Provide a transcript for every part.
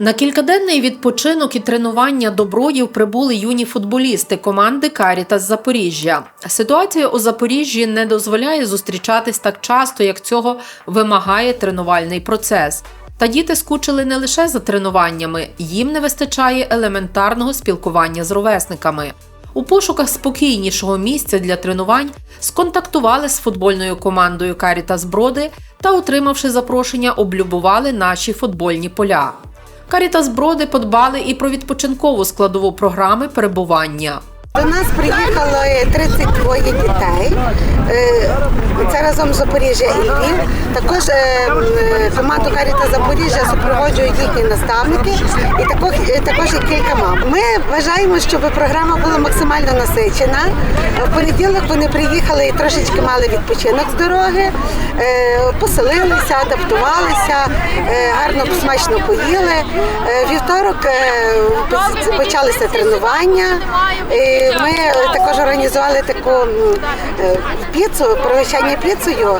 На кількаденний відпочинок і тренування до Бродів прибули юні футболісти команди Карітас Запоріжжя. Ситуація у Запоріжжі не дозволяє зустрічатись так часто, як цього вимагає тренувальний процес. Та діти скучили не лише за тренуваннями, їм не вистачає елементарного спілкування з ровесниками. У пошуках спокійнішого місця для тренувань сконтактували з футбольною командою Карітас Броди та, отримавши запрошення, облюбували наші футбольні поля. Карітас Броди подбали і про відпочинкову складову програми перебування. До нас приїхало 32 дітей. Е, Це разом з Запоріжжя і Львів. Також е, команду Каріта Запоріжжя супроводжують їхні наставники і також, також і кілька мам. Ми вважаємо, щоб програма була максимально насичена. В понеділок вони приїхали і трошечки мали відпочинок з дороги, е, поселилися, адаптувалися, е, гарно смачно поїли. Е, Вівторок е, почалися тренування. Ми також організували таку е, піцу, пригощання піцею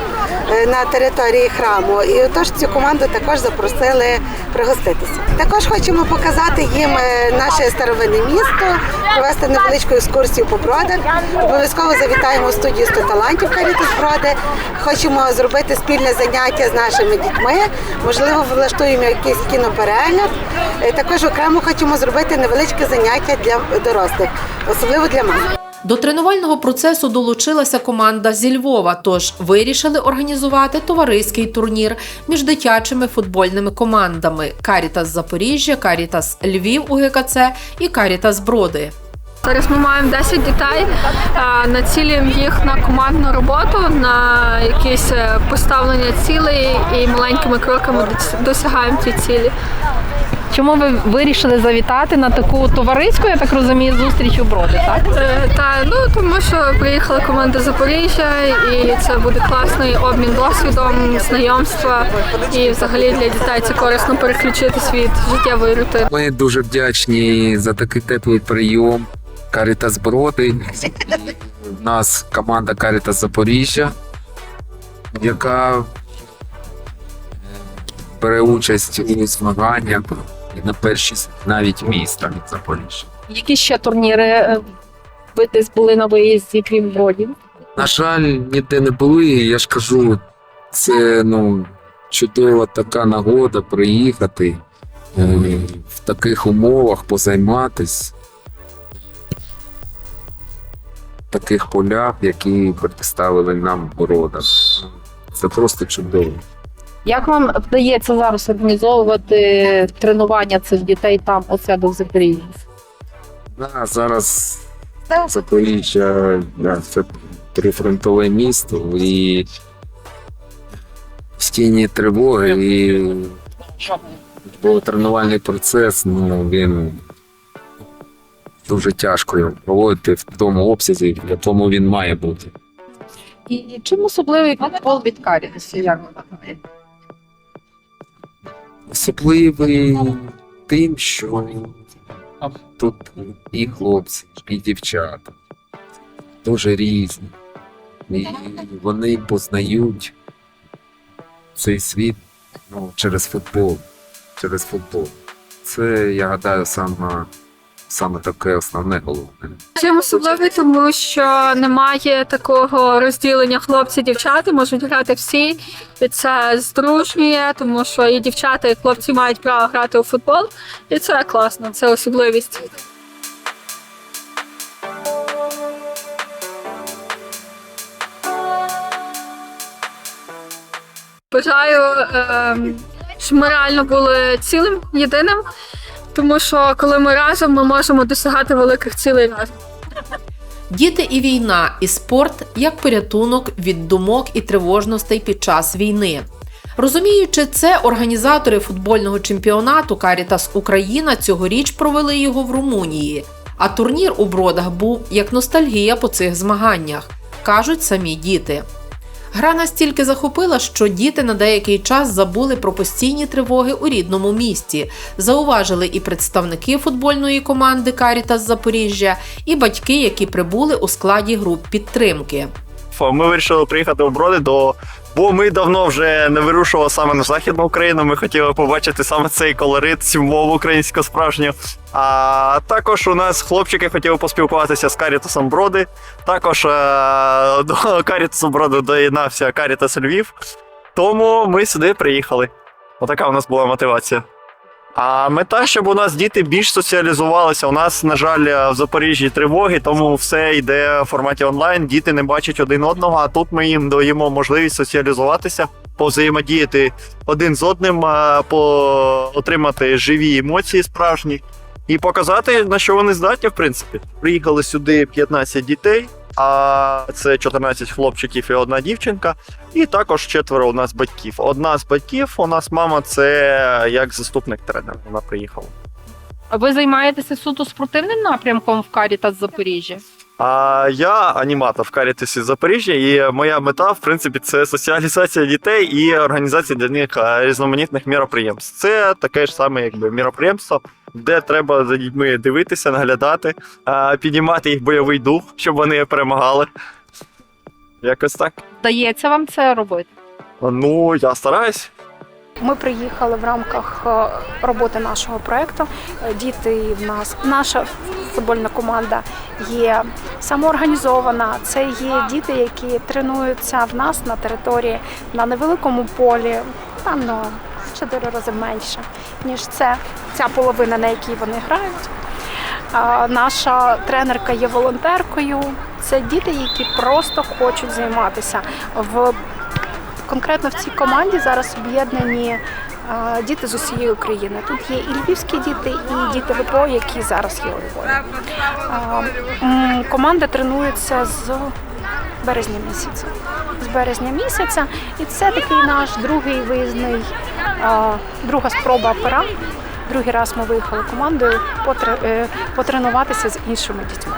е, на території храму. І отож цю команду також запросили пригоститися. Також хочемо показати їм е, наше старовинне місто, провести невеличку екскурсію по бродах. Обов'язково завітаємо в студію 100 талантів Карітас Броди. Хочемо зробити спільне заняття з нашими дітьми. Можливо, влаштуємо якийсь кіноперегляд. Е, Також окремо хочемо зробити невеличке заняття для дорослих, особливо для мам. До тренувального процесу долучилася команда зі Львова, тож вирішили організувати товариський турнір між дитячими футбольними командами Карітас Запоріжжя, Карітас Львів УГКЦ і Карітас Броди. Зараз ми маємо 10 дітей, націлюємо їх на командну роботу, на якісь е, поставлення цілей і маленькими кроками досягаємо ті цілі. Чому ви вирішили завітати на таку товариську, я так розумію, зустріч у броди, так? Е, Та ну тому що приїхала команда Запоріжжя, і це буде класний обмін досвідом, знайомства. І взагалі для дітей це корисно переключитись від життєвої рутини. Ми дуже вдячні за такий теплий прийом. Карітас Броди. У нас команда Карітас Запоріжжя, яка бере участь у змаганнях і на першість навіть міста Запоріжжя. Які ще турніри е, ви десь були на виїзді, крім бродів? На жаль, ніде не були. Я ж кажу, це ну, чудова така нагода приїхати е, в таких умовах позайматись. Таких полях, які представили нам города. Це просто чудово. Як вам вдається зараз організовувати тренування цих дітей там у себе в Запоріжжі? Да, зараз Запоріжжя да, це прифронтове місто і постійні тривоги, і бо тренувальний процес, ну він дуже тяжко його проводити в тому обсязі, в якому він має бути. І чим особливий футбол від Карітасу? Як ви вважаєте? Особливий тим, що тут і хлопці, і дівчата дуже різні. І вони познають цей світ ну, через футбол. Через футбол. Це, я гадаю, саме, саме таке основне головне. Чим особливий, тому що немає такого розділення хлопці-дівчата, можуть грати всі. І це здружнює, тому що і дівчата, і хлопці мають право грати у футбол. І це класно, це особливість. Бажаю, ем, щоб ми реально були цілим єдиним, тому що коли ми разом, ми можемо досягати великих цілей разом. Діти і війна, і спорт як порятунок від думок і тривожностей під час війни. Розуміючи це, організатори футбольного чемпіонату Карітас Україна цьогоріч провели його в Румунії. А турнір у бродах був як ностальгія по цих змаганнях, кажуть самі діти. Гра настільки захопила, що діти на деякий час забули про постійні тривоги у рідному місті. Зауважили і представники футбольної команди Карітас Запоріжжя, і батьки, які прибули у складі груп підтримки. Ми вирішили приїхати в Броди до Бо ми давно вже не вирушували саме на Західну Україну. Ми хотіли побачити саме цей колорит, цю мову українську справжню. А також у нас хлопчики хотіли поспілкуватися з Карітасом Броди. Також а, до Карітасу Броди доєднався Карітас Львів. Тому ми сюди приїхали. Отака у нас була мотивація. А мета, щоб у нас діти більш соціалізувалися. У нас, на жаль, в Запоріжжі тривоги, тому все йде в форматі онлайн. Діти не бачать один одного, а тут ми їм даємо можливість соціалізуватися, повзаємодіяти один з одним, по... отримати живі емоції справжні і показати, на що вони здатні, в принципі. Приїхали сюди 15 дітей, а це 14 хлопчиків і одна дівчинка. І також четверо у нас батьків. Одна з батьків, у нас мама, це як заступник тренера. Вона приїхала. А ви займаєтеся суто спортивним напрямком в Карітас Запоріжжя? А я аніматор в Карітасі Запоріжжя, і моя мета, в принципі, це соціалізація дітей і організація для них е, різноманітних міроприємств. Це таке ж саме, якби міроприємство, де треба за дітьми дивитися, наглядати, е, підіймати їх бойовий дух, щоб вони перемагали. Якось так. Вдається вам це робити? Ну, я стараюсь. Ми приїхали в рамках е, роботи нашого проекту. Е, Діти в нас, наша футбольна команда є самоорганізована. Це є діти, які тренуються в нас на території на невеликому полі, там в чотири рази менше, ніж це ця половина, на якій вони грають. Наша тренерка є волонтеркою. Це діти, які просто хочуть займатися в конкретно в цій команді зараз об'єднані е, діти з усієї України. Тут є і львівські діти, і діти ВПО, які зараз є у Львові. Е, Команда тренується з березня місяця. З березня місяця, і це такий наш другий виїзний, е, друга спроба пера. Другий раз ми виїхали командою потренуватися з іншими дітьми.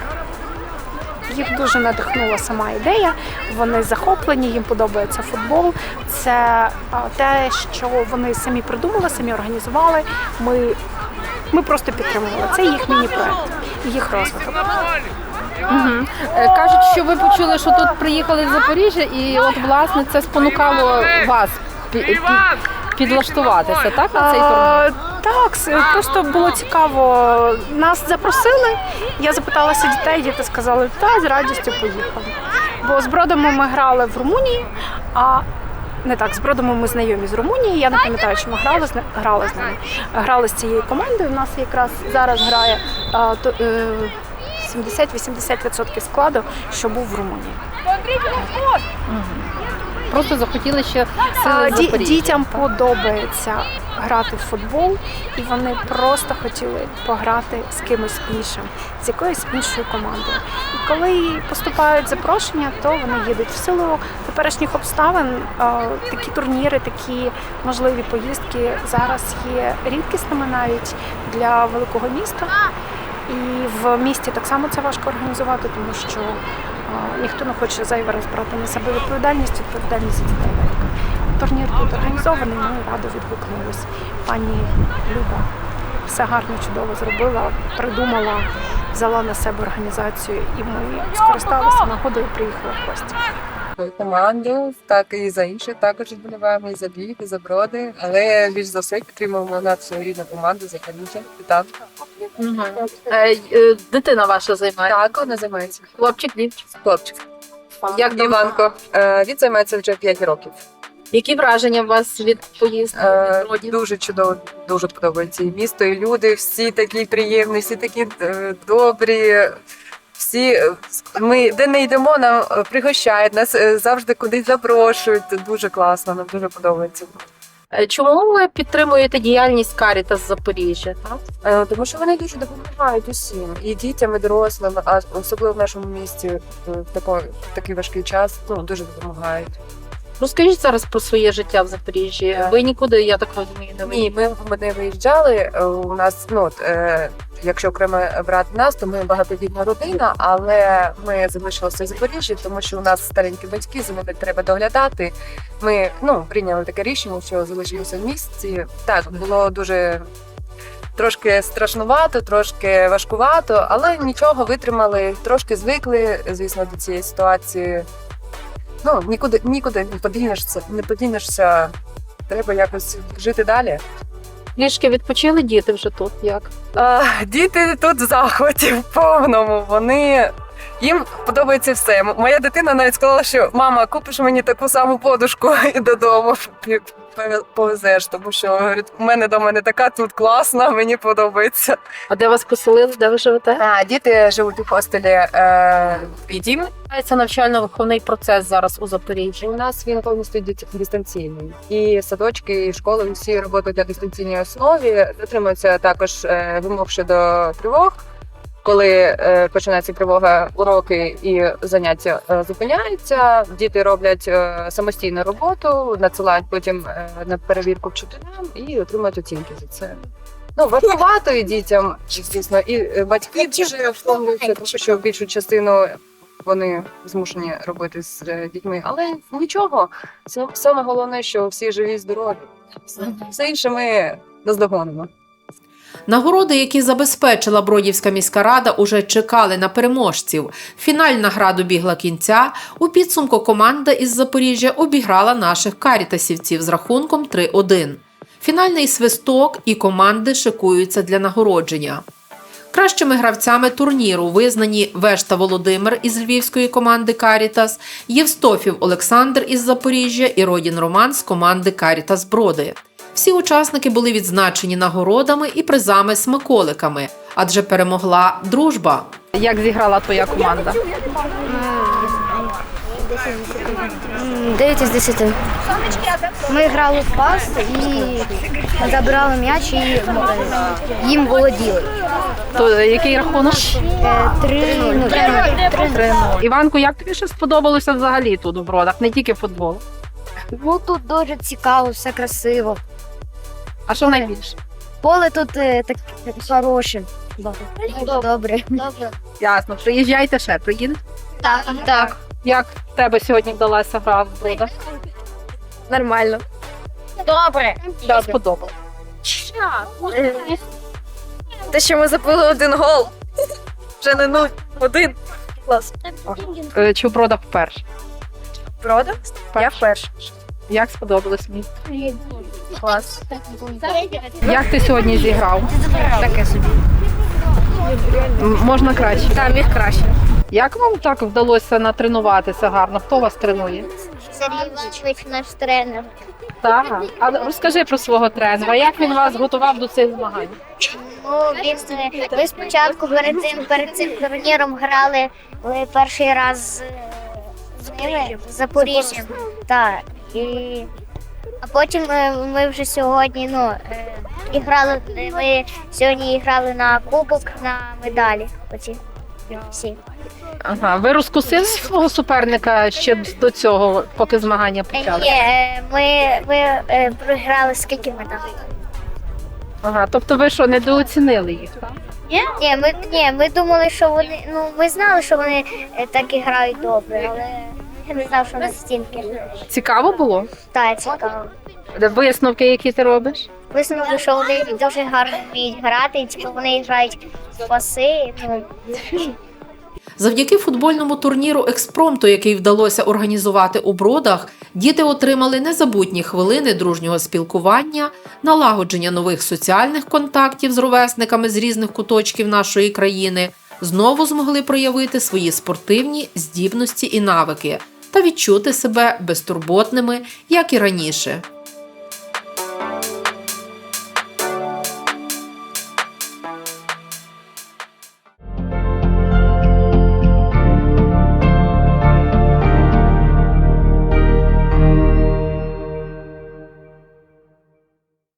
Їх дуже надихнула сама ідея. Вони захоплені, їм подобається футбол. Це те, що вони самі придумали, самі організували. Ми, ми просто підтримували. Це їх міні-проект, їх розвиток. Угу. Кажуть, що ви почули, що тут приїхали з Запоріжжя, і от власне це спонукало вас підлаштуватися, так, на цей турнір? Так, просто було цікаво. Нас запросили. Я запиталася дітей, діти сказали, та з радістю поїхали. Бо з бродами ми грали в Румунії, а не так, з бродами ми знайомі з Румунії. Я не пам'ятаю, чи ми грали з грали з ними. Грали з цією командою. У нас якраз зараз грає а, то, е, 70-80% складу, що був в Румунії. Просто захотіли ще сили ді- дітям подобається грати в футбол, і вони просто хотіли пограти з кимось іншим, з якоюсь іншою командою. І коли поступають запрошення, то вони їдуть в силу теперішніх обставин. Такі турніри, такі можливі поїздки зараз є рідкісними навіть для великого міста. І в місті так само це важко організувати, тому що ніхто не хоче зайвий розбрати на себе відповідальність, відповідальність за дітей. Турнір тут організований, ми радо відгукнулись. Пані Люба все гарно, чудово зробила, придумала, взяла на себе організацію, і ми скористалися нагодою, приїхали в гості. Команду, так і за інші також вболіваємо і за Львів, і за броди. Але більш за все підтримуємо нашу рідну команду за Каліжа. Так, Мгм. Е, е, Дитина ваша займає. так, вона займається. Хлопчик, дівчинка. Хлопчик. Як давно? Іванко. Е, Він займається вже 5 років. Які враження у вас від поїздки? Е, від родів? Дуже чудово, дуже подобається і місто, і люди, всі такі приємні, всі такі е, добрі. Всі е, ми де не йдемо, нам е, пригощають, нас е, завжди кудись запрошують. Дуже класно, нам дуже подобається. Чому ви підтримуєте діяльність Карітас Запоріжжя? Так? Тому що вони дуже допомагають усім, і дітям, і дорослим, а особливо в нашому місті в такий важкий час ну, дуже допомагають. Розкажіть зараз про своє життя в Запоріжжі. Ви нікуди, я так розумію, не Ні, ми, ми не виїжджали. е, У нас, ну от, е, якщо окремо брати нас, то ми багатодітна родина, але ми залишилися в Запоріжжі, тому що у нас старенькі батьки, за ними треба доглядати. Ми ну, прийняли таке рішення, що залишимося в місті. Так, було дуже. Трошки страшнувато, трошки важкувато, але нічого витримали, трошки звикли, звісно, до цієї ситуації. Ну нікуди нікуди не подінешся, не подінешся. Треба якось жити далі. Трішки відпочили діти вже тут. Як? А, діти тут в захваті в повному. Вони їм подобається все. Моя дитина навіть сказала, що мама, купиш мені таку саму подушку і додому повезеш, тому що говорить, у мене дома не така, тут класна, мені подобається. А де вас поселили? Де ви живете? А, діти живуть у хостелі е, «Відім». Це навчально-виховний процес зараз у Запоріжжі. У нас він повністю дистанційний. І садочки, і школи всі працюють на дистанційній основі. Дотримуються також е, вимог щодо тривог. Коли е, починається тривога, уроки і заняття е, зупиняються, діти роблять е, самостійну роботу, надсилають потім е, на перевірку вчителям і отримують оцінки за це. Ну, важкувато і дітям, звісно, і батьки дуже втомлюються, тому що більшу частину вони змушені робити з дітьми. Але нічого. Сам- Саме головне, що всі живі, здорові. Все інше ми наздогонимо. Нагороди, які забезпечила Бродівська міська рада, уже чекали на переможців. Фінальна гра добігла кінця. У підсумку команда із Запоріжжя обіграла наших карітасівців з рахунком 3-1. Фінальний свисток і команди шикуються для нагородження. Кращими гравцями турніру визнані Вешта Володимир із львівської команди Карітас, Євстофів Олександр із Запоріжжя і Родін Роман з команди Карітас Броди. Всі учасники були відзначені нагородами і призами смаколиками, адже перемогла дружба. Як зіграла твоя команда? 9 із 10. Ми грали в пас і забирали м'яч і е, їм володіли. То який рахунок? Е, Три, ну, три, три. Іванку, як тобі ще сподобалося взагалі тут у бродах, не тільки футбол? Ну тут дуже цікаво, все красиво. А що найбільше? Поле тут е, таке хороше. Добре. Добре. Ясно, приїжджайте ще, приїдете? Так, так. Як в тебе сьогодні вдалася гра в бродах? Нормально. Добре. Що сподобалось? Те, що ми забили один гол. Вже не нуль. Один. Клас. Е, Чи в бродах вперше? Правда? Я вперше. Як сподобалось мені? Клас. Як ти сьогодні зіграв? Таке собі. Можна краще. Там їх краще. Як вам так вдалося натренуватися гарно? Хто вас тренує? Сергій Іванович наш тренер. Так. А розкажи про свого тренера. Як він вас готував до цих змагань? Ну, він ми спочатку перед цим перед цим турніром грали перший раз з, е, з Запоріжжям. Так. І а потім е, ми вже сьогодні ну, е, і е, ми сьогодні грали на кубок на медалі. Оці всі. Ага. Ви розкусили свого суперника ще до цього, поки змагання Е, почали? Ні, ми, ми програли скільки медалей? Ага. Тобто ви що, недооцінили їх? Так? Ні, ми ні, ми думали, що вони ну ми знали, що вони так і грають добре, але я не знав, що настільки. Цікаво було? Так, цікаво. Висновки, які ти робиш? Висновки, що вони дуже гарно вміють грати, і типу вони грають в паси. Ну Завдяки футбольному турніру експромту, який вдалося організувати у бродах, діти отримали незабутні хвилини дружнього спілкування, налагодження нових соціальних контактів з ровесниками з різних куточків нашої країни, знову змогли проявити свої спортивні здібності і навики та відчути себе безтурботними, як і раніше.